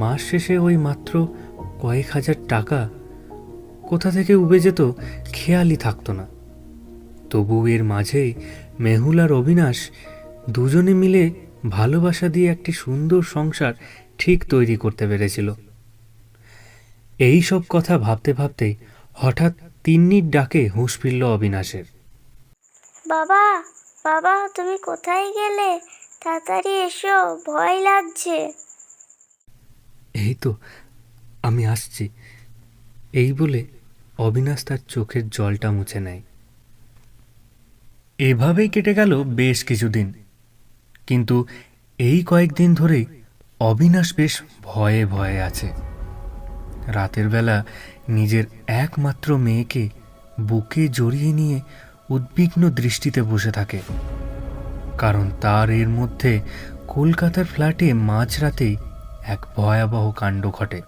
মাস শেষে ওই মাত্র কয়েক হাজার টাকা কোথা থেকে উবে যেত খেয়ালই থাকতো না। তবু এর মাঝেই মেহুল আর অবিনাশ দুজনে মিলে ভালোবাসা দিয়ে একটি সুন্দর সংসার ঠিক তৈরি করতে পেরেছিল। এই সব কথা ভাবতে ভাবতেই হঠাৎ তিন্নির ডাকে হুঁশ ফিরল অবিনাশের। বাবা বাবা, তুমি কোথায় গেলে? তাড়াতাড়ি এসো, ভয় লাগছে। এই তো আমি আসছি। এই বলে অবিনাশ তার চোখের জলটা মুছে নেয়। এভাবেই কেটে গেল বেশ কিছুদিন। কিন্তু এই কয়েকদিন ধরেই অবিনাশ বেশ ভয়ে ভয়ে আছে। রাতের বেলা নিজের একমাত্র মেয়েকে বুকে জড়িয়ে নিয়ে উদ্বিগ্ন দৃষ্টিতে বসে থাকে। কারণ তার এর মধ্যে কলকাতার ফ্ল্যাটে মাঝরাতেই এক ভয়াবহ কাণ্ড ঘটে।